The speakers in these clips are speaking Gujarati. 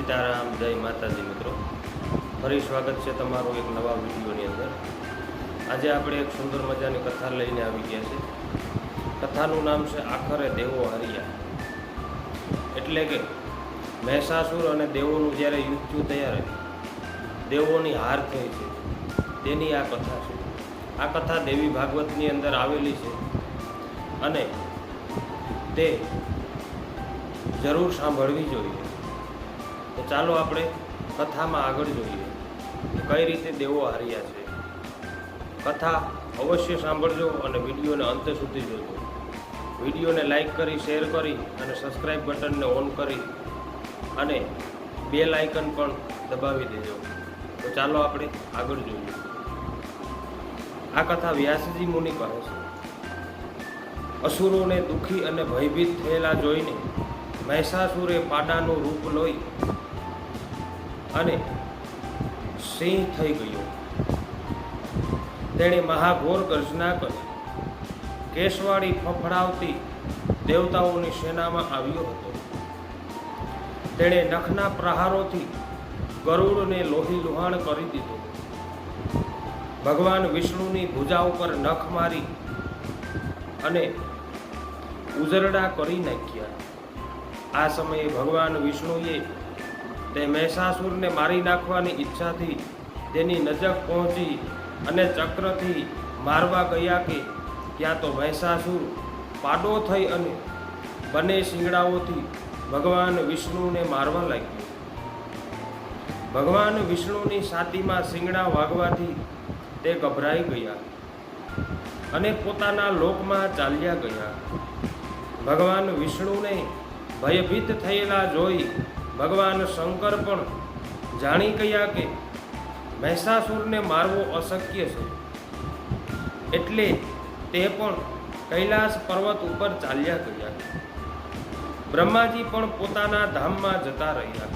સીતારામ, જય માતાજી મિત્રો. ફરી સ્વાગત છે તમારું એક નવા વિડીયોની અંદર. આજે આપણે એક સુંદર મજાની કથા લઈને આવી ગયા છે કથાનું નામ છે આખરે દેવો હરિયા. એટલે કે મહેસાસુર અને દેવોનું જ્યારે યુદ્ધ થયું ત્યારે દેવોની હાર થઈ છે. તેની આ કથા છે. આ કથા દેવી ભાગવતની અંદર આવેલી છે અને તે જરૂર સાંભળવી જોઈએ. તો ચાલો આપણે કથામાં આગળ જોઈએ કઈ રીતે દેવો હાર્યા છે. કથા અવશ્ય સાંભળજો અને વિડીયોને અંત સુધી જોજો. વિડીયોને લાઈક કરી, શેર કરી અને સબસ્ક્રાઈબ બટનને ઓન કરી અને બે લાઇકન પણ દબાવી દેજો. તો ચાલો આપણે આગળ જોઈએ. આ કથા વ્યાસજી મુનિ કહે છે. અસુરોને દુઃખી અને ભયભીત થયેલા જોઈને મહેસાસુરે પાડાનું રૂપ લઈ અને સિંહ થઈ ગયો. તેણે મહાઘોર ગર્જના કરી. કેશવાળી ફફડાવતી દેવતાઓની સેનામાં આવ્યો હતો. તેણે નખના પ્રહારોથી ગરુડને લોહી લુહાણ કરી દીધો. ભગવાન વિષ્ણુની ભુજા ઉપર નખ મારી અને ઉજરડા કરી નાખ્યા. આ સમયે ભગવાન વિષ્ણુએ તે મહેસાસુરને મારી નાખવાની ઈચ્છાથી તેની નજક પહોંચી અને ચક્રથી મારવા ગયા કે ત્યાં તો મહેસાસુર પાડો થઈ અને બંને શિંગડાઓથી ભગવાન વિષ્ણુને મારવા લાગ્યો. ભગવાન વિષ્ણુની છાતીમાં શિંગડા વાગવાથી તે ગભરાઈ ગયા અને પોતાના લોકમાં ચાલ્યા ગયા. ભગવાન વિષ્ણુને ભયભીત થયેલા જોઈ ભગવાન શંકર પણ જાણી ગયા કે મહેસાસુરને મારવો અશક્ય છે. એટલે તે પણ કૈલાસ પર્વત ઉપર ચાલ્યા ગયા. બ્રહ્માજી પણ પોતાના ધામમાં જતા રહ્યા.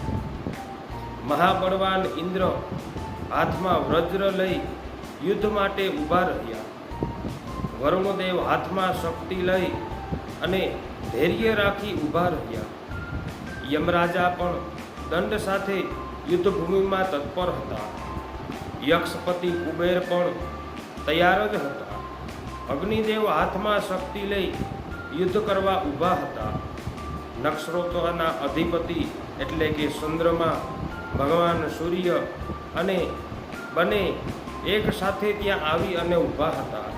મહાબળવાન ઇન્દ્ર હાથમાં વજ્ર લઈ યુદ્ધ માટે ઊભા રહ્યા. વરુણદેવ હાથમાં શક્તિ લઈ અને ધૈર્ય રાખી ઊભા રહ્યા. યમરાજા પણ દંડ સાથે યુદ્ધભૂમિમાં તત્પર હતા. યક્ષપતિ કુબેર પણ તૈયાર જ હતા. અગ્નિદેવ હાથમાં શક્તિ લઈ યુદ્ધ કરવા ઊભા હતા. નક્ષત્રોના અધિપતિ એટલે કે ચંદ્રમાં ભગવાન સૂર્ય અને બંને એક સાથે ત્યાં આવી અને ઊભા હતા.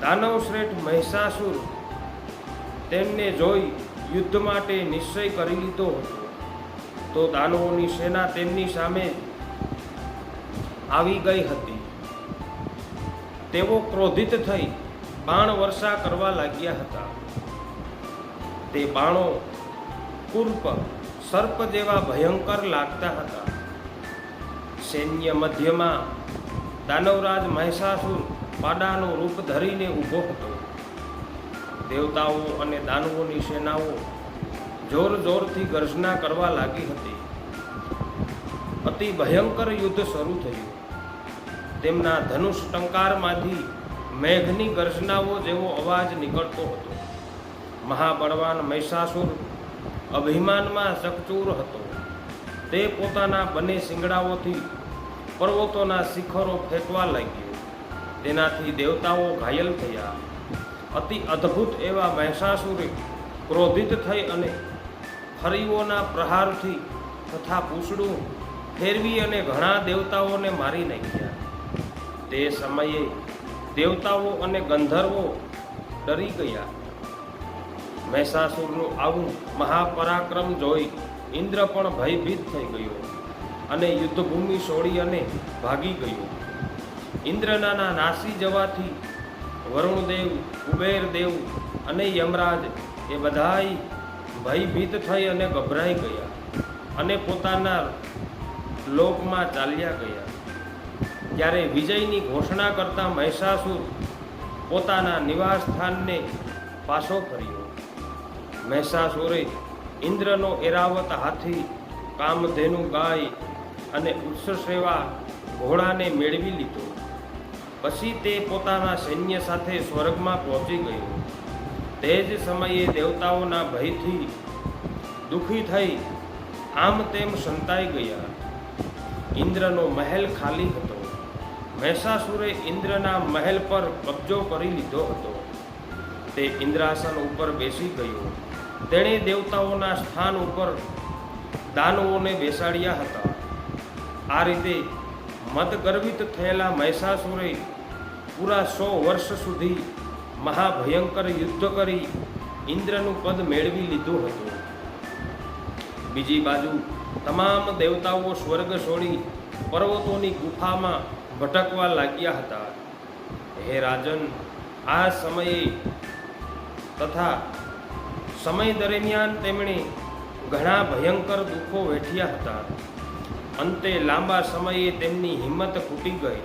દાનવ શ્રેષ્ઠ મહિષાસુર તેમને જોઈ યુદ્ધ માટે નિશ્ચય કરી લીધો તો દાનવોની સેના તેમની સામે આવી ગઈ હતી. તેઓ ક્રોધિત થઈ બાણ વર્ષા કરવા લાગ્યા હતા. તે બાણો કુર્પ, સર્પ જેવા ભયંકર લાગતા હતા. સૈન્ય મધ્યમાં દાનવરાજ મહિષાસુર પાડાનું રૂપ ધરીને ઊભો હતો. દેવતાઓ અને દાનવોની સેનાઓ જોર જોરથી ગર્જના કરવા લાગી હતી. અતિ ભયંકર યુદ્ધ શરૂ થયું. તેમના ધનુષ ટંકારમાંથી મેઘની ગર્જનાઓ જેવો અવાજ નીકળતો હતો. મહાબળવાન મહિષાસુર અભિમાનમાં ચકચૂર હતો. તે પોતાના બંને શિંગડાઓથી પર્વતોના શિખરો ફેંકવા લાગ્યો. તેનાથી દેવતાઓ ઘાયલ થયા. અતિ અદ્ભુત એવા મહેસાસુરે ક્રોધિત થઈ અને હરિઓના પ્રહારથી તથા પૂછડું ફેરવી અને ઘણા દેવતાઓને મારી નાખ્યા. તે સમયે દેવતાઓ અને ગંધર્વો ડરી ગયા. મહેસાસુરનું આવું મહાપરાક્રમ જોઈ ઇન્દ્ર પણ ભયભીત થઈ ગયો અને યુદ્ધભૂમિ છોડી અને ભાગી ગયો. ઇન્દ્રના નાસી જવાથી વરુણદેવ, કુબેરદેવ અને યમરાજ એ બધાય ભયભીત થઈ અને ગભરાઈ ગયા અને પોતાના લોકમાં ચાલ્યા ગયા. ત્યારે વિજયની ઘોષણા કરતા મહિષાસુર પોતાના નિવાસ સ્થાનને પાછો ફર્યો. મહેસાસુરે ઇન્દ્રનો એરાવત હાથી, કામધેનુ ગાય અને ઉત્સસેવા ઘોડાને મેળવી લીધો. પછી તે પોતાના સૈન્ય સાથે સ્વર્ગમાં પહોંચી ગયો. તે જ સમયે દેવતાઓના ભયથી દુઃખી થઈ આમ તેમ સંતાઈ ગયા. ઇન્દ્રનો મહેલ ખાલી હતો. મહેષાસુરે ઇન્દ્રના મહેલ પર કબજો કરી લીધો હતો. તે ઇન્દ્રાસન ઉપર બેસી ગયો. તેણે દેવતાઓના સ્થાન ઉપર દાનવોને બેસાડ્યા હતા. આ રીતે મતગર્વિત થયેલા મહિષાસુરે પૂરા સો વર્ષ સુધી મહાભયંકર યુદ્ધ કરી ઇન્દ્રનું પદ મેળવી લીધું હતું. બીજી બાજુ તમામ દેવતાઓ સ્વર્ગ છોડી પર્વતોની ગુફામાં ભટકવા લાગ્યા હતા. હે રાજન, આ સમયે તથા સમય દરમિયાન તેમણે ઘણા ભયંકર દુઃખો વેઠ્યા હતા. અંતે લાંબા સમયે તેમની હિંમત ખૂટી ગઈ.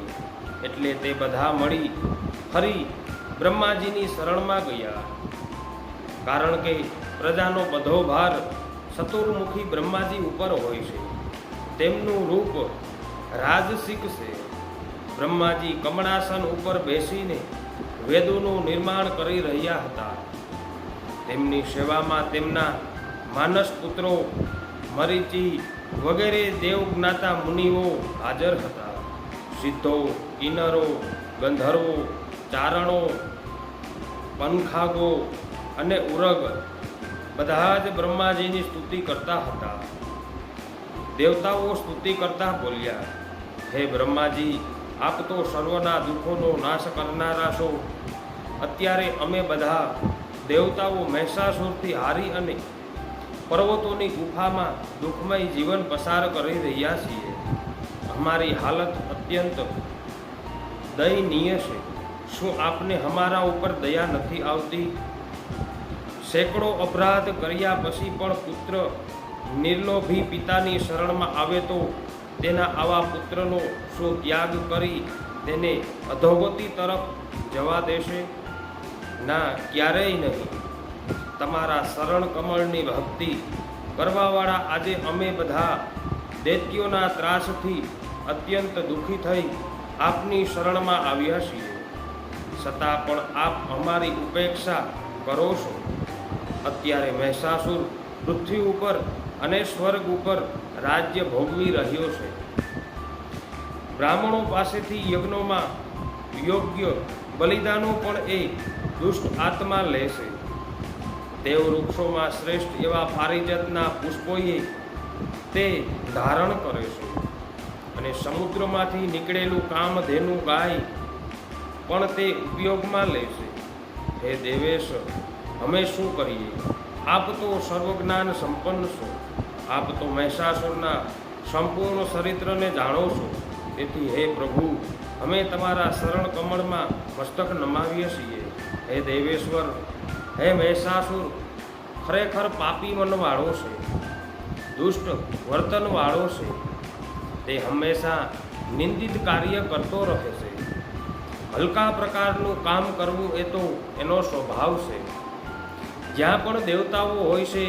એટલે તે બધા મળી ફરી બ્રહ્માજીની શરણમાં ગયા. કારણ કે પ્રજાનો બધો ભાર ચતુર્મુખી બ્રહ્માજી ઉપર હોય છે. તેમનું રૂપ રાજસિક છે. બ્રહ્માજી કમળાસન ઉપર બેસીને વેદોનું નિર્માણ કરી રહ્યા હતા. તેમની સેવામાં તેમના માનસ પુત્રો, મરીચી વગેરે દેવજ્ઞાતા મુનિઓ હાજર હતા. સિદ્ધો કિન્નરો ગંધર્વો ચારણો પંખાગો અને ઉરગ બધા જ બ્રહ્માજીની સ્તુતિ કરતા હતા. દેવતાઓ સ્તુતિ કરતા બોલ્યા, હે બ્રહ્માજી, આપ તો સર્વના દુઃખોનો નાશ કરનારા છો. અત્યારે અમે બધા દેવતાઓ મહેસાસુરથી હારી અને પર્વતોની ગુફામાં દુઃખમય જીવન પસાર કરી રહ્યા છીએ. અમારી હાલત અત્યંત દયનીય છે. શું આપને અમારા ઉપર દયા નથી આવતી? સેંકડો અપરાધ કર્યા પછી પણ પુત્ર નિર્લોભી પિતાની શરણમાં આવે તો તેના આવા પુત્રનો શું ત્યાગ કરી તેને અધોગતિ તરફ જવા દેશે? ના, ક્યારેય નહીં. તમારા શરણ કમળની ભક્તિ કરવાવાળા આજે અમે બધા દૈત્યોના ત્રાસથી અત્યંત દુઃખી થઈ આપની શરણમાં આવ્યા છીએ. છતાં પણ આપ અમારી ઉપેક્ષા કરો છો. અત્યારે મહેસાસુર પૃથ્વી ઉપર અને સ્વર્ગ ઉપર રાજ્ય ભોગવી રહ્યો છે. બ્રાહ્મણો પાસેથી યજ્ઞોમાં યોગ્ય બલિદાનો પણ એ દુષ્ટ આત્મા લેશે દેવ વૃક્ષોમાં શ્રેષ્ઠ એવા પારિજાતના પુષ્પોએ તે ધારણ કરે છે. અને સમુદ્રમાંથી નીકળેલું કામધેનું ગાય પણ તે ઉપયોગમાં લેશે. હે દેવેશ, અમે શું કરીએ? આપ તો સર્વજ્ઞાન સંપન્ન છો. આપ તો મહેસાસુરના સંપૂર્ણ ચરિત્રને જાણો છો. તેથી હે પ્રભુ, અમે તમારા શરણ કમળમાં મસ્તક નમાવીએ છીએ. હે દેવેશ્વર, હે મહેસાસુર, ખરેખર પાપી મનવાળો છે. દુષ્ટ વર્તનવાળો છે. તે હંમેશા નિંદિત કાર્ય કરતો રહે છે. હલકા પ્રકારનું કામ કરવું એ તો એનો સ્વભાવ છે. જ્યાં પણ દેવતાઓ હોય છે,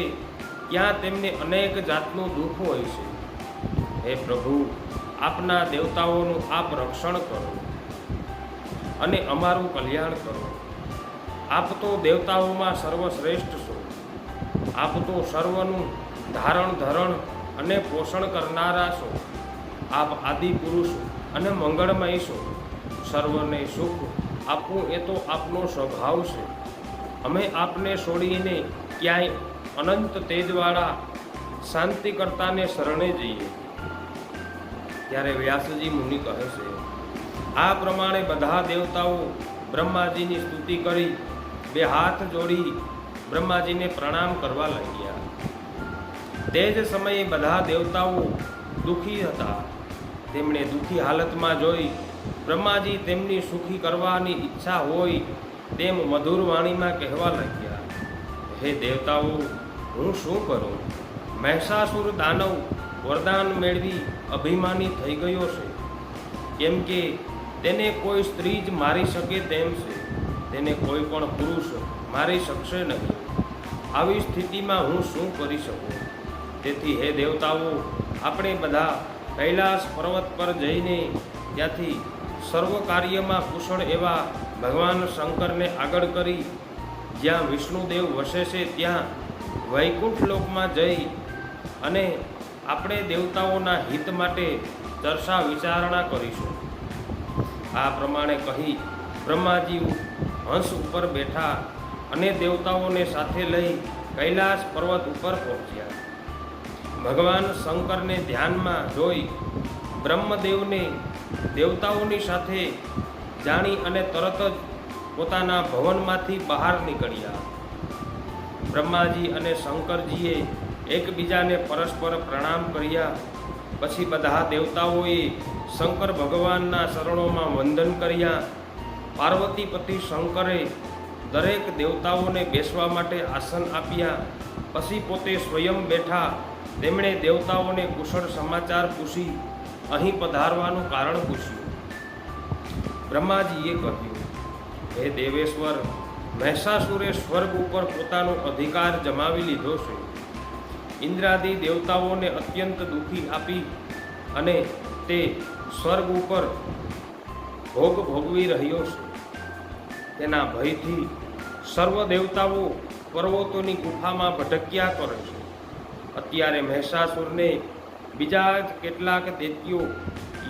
ત્યાં તેમને અનેક જાતનું દુઃખ હોય છે. હે પ્રભુ, આપના દેવતાઓનું આપ રક્ષણ કરો અને અમારું કલ્યાણ કરો. આપ તો દેવતાઓમાં સર્વશ્રેષ્ઠ છો. આપ તો સર્વનું ધારણ ધરણ અને પોષણ કરનારા છો. આપ આદિ પુરુષ અને મંગળમય છો. સર્વને સુખ આપવું એ તો આપનો સ્વભાવ છે. અમે આપને છોડીને ક્યાંય અનંત તેજવાળા શાંતિકર્તાને શરણે જઈએ. ત્યારે વ્યાસજી મુનિ કહે છે, આ પ્રમાણે બધા દેવતાઓ બ્રહ્માજીની સ્તુતિ કરી બે હાથ જોડી બ્રહ્માજીને પ્રણામ કરવા લાગ્યા. તે જ સમયે બધા દેવતાઓ દુઃખી હતા. તેમણે દુઃખી હાલતમાં જોઈ બ્રહ્માજી તેમની સુખી કરવાની ઈચ્છા હોય તેમ મધુર વાણીમાં કહેવા લાગ્યા, હે દેવતાઓ, હું શું કરું? મહેષાસુર દાનવ વરદાન મેળવી અભિમાની થઈ ગયો છે. કેમ કે તેને કોઈ સ્ત્રી જ મારી શકે તેમ છે. તેને કોઈ પણ પુરુષ મારી શકશે નહીં. આવી સ્થિતિમાં હું શું કરી શકું? તેથી હે દેવતાઓ, આપણે બધા કૈલાસ પર્વત પર જઈને ત્યાંથી સર્વ કાર્યમાં કુશળ એવા ભગવાન શંકરને આગળ કરી, જ્યાં વિષ્ણુદેવ વસે છે ત્યાં વૈકુંઠ લોકમાં જઈ અને આપણે દેવતાઓના હિત માટે ચર્ચા વિચારણા કરીશું. આ પ્રમાણે કહી બ્રહ્માજી હંસ ઉપર બેઠા અને દેવતાઓને સાથે લઈ કૈલાસ પર્વત ઉપર પહોંચ્યા. ભગવાન શંકરને ધ્યાનમાં જોઈ બ્રહ્મદેવને દેવતાઓની સાથે જાણી અને તરત જ પોતાના ભવનમાંથી બહાર નીકળ્યા. બ્રહ્માજી અને શંકરજીએ એકબીજાને પરસ્પર પ્રણામ કર્યા. પછી બધા દેવતાઓએ શંકર ભગવાનના શરણોમાં વંદન કર્યા. પાર્વતીપતિ શંકરે દરેક દેવતાઓને બેસવા માટે આસન આપ્યા. પછી પોતે સ્વયં બેઠા તેમણે દેવતાઓને કુશળ સમાચાર પૂછી અહીં પધારવાનું કારણ પૂછ્યું. બ્રહ્માજીએ કહ્યું, હે દેવેશ્વર મહેષાસુરે સ્વર્ગ ઉપર પોતાનો અધિકાર જમાવી લીધો છે. ઇન્દ્રાદિ દેવતાઓને અત્યંત દુઃખી આપી અને તે સ્વર્ગ ઉપર ભોગ ભોગવી રહ્યો છે. તેના ભયથી સર્વ દેવતાઓ પર્વતોની ગુફામાં ભટક્યા કરે છે. અત્યારે મહેષાસુરને બીજા જ કેટલાક દૈત્યો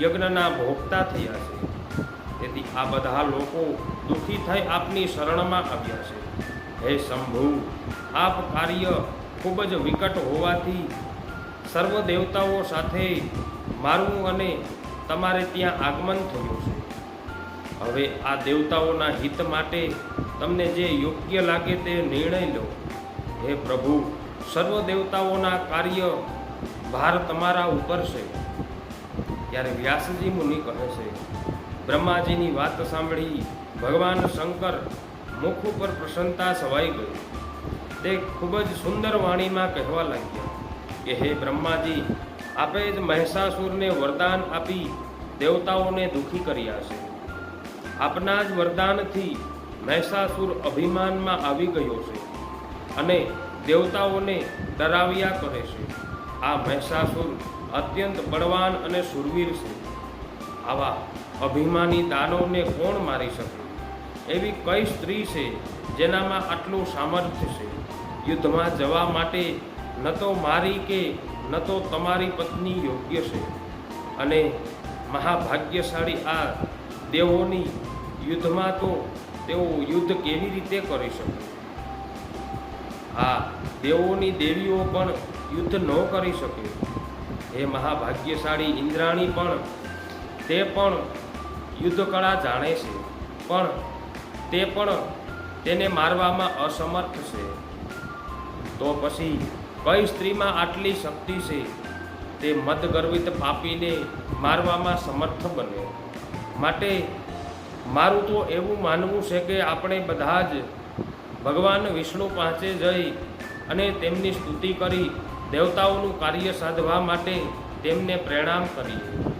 યજ્ઞના ભોગતા થયા છે. તેથી આ બધા લોકો દુઃખી થઈ આપની શરણમાં આવ્યા છે. હે શંભુ, આપ કાર્ય ખૂબ જ વિકટ હોવાથી સર્વ દેવતાઓ સાથે મારું અને તમારે ત્યાં આગમન થયું છે. હવે આ દેવતાઓના હિત માટે તમને જે યોગ્ય લાગે તે નિર્ણય લો. હે પ્રભુ સર્વ દેવતાઓના કાર્ય ભાર તમારા ઉપર છે. ત્યારે વ્યાસજી મુનિ કહે છે, બ્રહ્માજીની વાત સાંભળી ભગવાન શંકર મુખ ઉપર પ્રસન્નતા સવાઈ ગઈ. તે ખૂબ જ સુંદર વાણીમાં કહેવા લાગ્યા કે, હે બ્રહ્માજી, આપે જ મહેષાસુરને વરદાન આપી દેવતાઓને દુઃખી કર્યા છે. આપના જ વરદાનથી મહેષાસુર અભિમાનમાં આવી ગયો છે. અને દેવતાઓને ડરાવ્યા કરે છે. આ મહેસાસુર અત્યંત બળવાન અને સુરવીર છે. આવા અભિમાની દાનવને કોણ મારી શકે? એવી કઈ સ્ત્રી છે જેનામાં આટલું સામર્થ્ય છે? યુદ્ધમાં જવા માટે ન તો મારી કે ન તો તમારી પત્ની યોગ્ય છે. અને મહાભાગ્યશાળી આ દેવોની યુદ્ધમાં તો તેઓ યુદ્ધ કેવી રીતે કરી શકે? આ દેવોની દેવીઓ પણ યુદ્ધ ન કરી શકે. એ મહાભાગ્યશાળી ઇન્દ્રાણી પણ તે પણ યુદ્ધ કળા જાણે છે, પણ તે પણ તેને મારવામાં અસમર્થ છે. તો પછી કઈ સ્ત્રીમાં આટલી શક્તિ છે? તે મદગર્વિત પાપીને મારવામાં સમર્થ બને. માટે મારું તો એવું માનવું છે કે આપણે બધા જ ભગવાન વિષ્ણુ પાસે જઈ અને તેમની સ્તુતિ કરી દેવતાઓનું કાર્ય સાધવા માટે તેમને પ્રણામ કરીએ.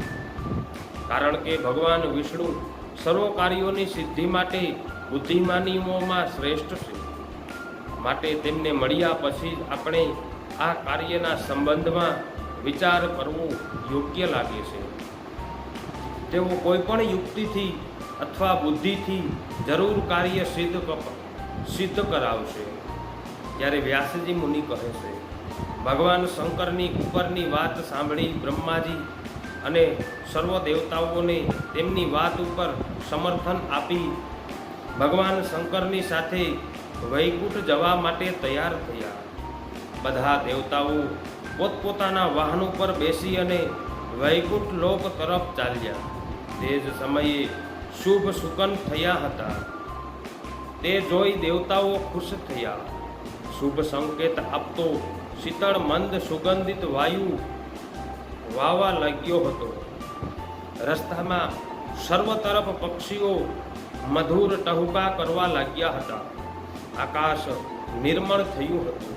કારણ કે ભગવાન વિષ્ણુ સર્વ કાર્યોની સિદ્ધિ માટે બુદ્ધિમાનીઓમાં શ્રેષ્ઠ છે. માટે તેમને મળ્યા પછી આપણે આ કાર્યના સંબંધમાં વિચાર કરવો યોગ્ય લાગે છે. તેઓ કોઈ પણ યુક્તિથી અથવા બુદ્ધિથી જરૂર કાર્ય સિદ્ધ સિદ્ધ કરાવશે. ત્યારે વ્યાસજી મુનિ કહે છે, ભગવાન શંકરની ઉપરની વાત સાંભળી બ્રહ્માજી અને સર્વ દેવતાઓને તેમની વાત ઉપર સમર્થન આપી ભગવાન શંકરની સાથે વૈકુંઠ જવા માટે તૈયાર થયા. બધા દેવતાઓ પોતપોતાના વાહન ઉપર બેસી અને વૈકુંઠ લોક તરફ ચાલ્યા. તે જ સમયે શુભ સુકન થયા હતા. તે જોઈ દેવતાઓ ખુશ થયા. શુભ સંકેત આપતો શીતળ મંદ સુગંધિત વાયુ વાવા લાગ્યો હતો. રસ્તામાં સર્વ તરફ પક્ષીઓ મધુર ટહુકા કરવા લાગ્યા હતા. આકાશ નિર્મળ થયું હતું.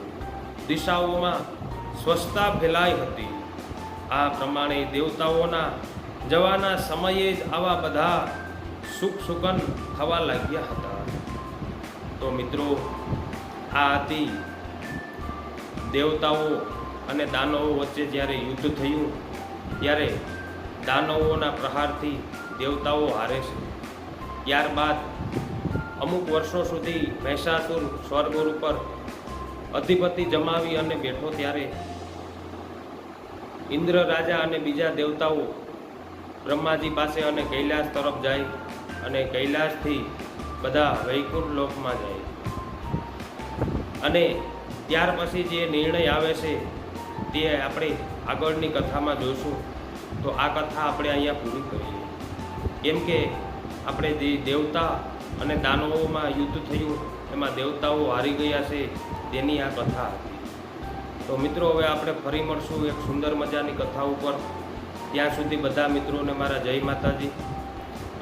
દિશાઓમાં સ્વચ્છતા ફેલાઈ હતી. આ પ્રમાણે દેવતાઓના જવાના સમયે જ આવા બધા સુખ સુગન થવા લાગ્યા હતા. તો મિત્રો, આ હતી દેવતાઓ અને દાનવો વચ્ચે જ્યારે યુદ્ધ થયું, ત્યારે દાનવોના પ્રહારથી દેવતાઓ હારે છે. ત્યારબાદ અમુક વર્ષો સુધી મહેષાસુર સ્વર્ગોર ઉપર અધિપતિ જમાવી અને બેઠો ત્યારે ઇન્દ્ર રાજા અને બીજા દેવતાઓ બ્રહ્માજી પાસે અને કૈલાસ તરફ જાય અને કૈલાસથી બધા વૈકુંઠ લોકમાં જાય અને ત્યાર પછી જે નિર્ણય આવે છે, તે આપણે આગળની કથામાં જોઈશું તો આ કથા આપણે અહીંયા પૂરી કરીએ. કેમ કે આપણે જે દેવતા અને દાનવોમાં યુદ્ધ થયું, એમાં દેવતાઓ હારી ગયા છે, તેની આ કથા હતી. તો મિત્રો, હવે આપણે ફરી મળશું એક સુંદર મજાની કથા ઉપર. ત્યાં સુધી બધા મિત્રોને મારા જય માતાજી.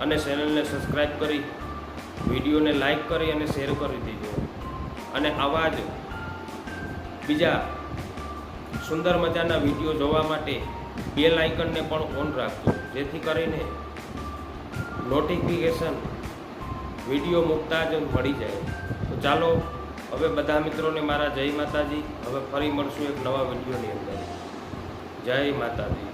અને ચેનલને સબસ્ક્રાઈબ કરી વિડીયોને લાઈક કરી અને શેર કરી દીજો. અને આવા જ બીજા સુંદર મજાના વીડિયો જોવા માટે બેલ આઇકનને પણ ઓન રાખજો. જેથી કરીને નોટિફિકેશન વીડિયો મૂકતા જ મળી જાય. તો ચાલો, હવે બધા મિત્રોને મારા જય માતાજી. હવે ફરી મળશું એક નવા વિડીયોની અંદર. જય માતાજી.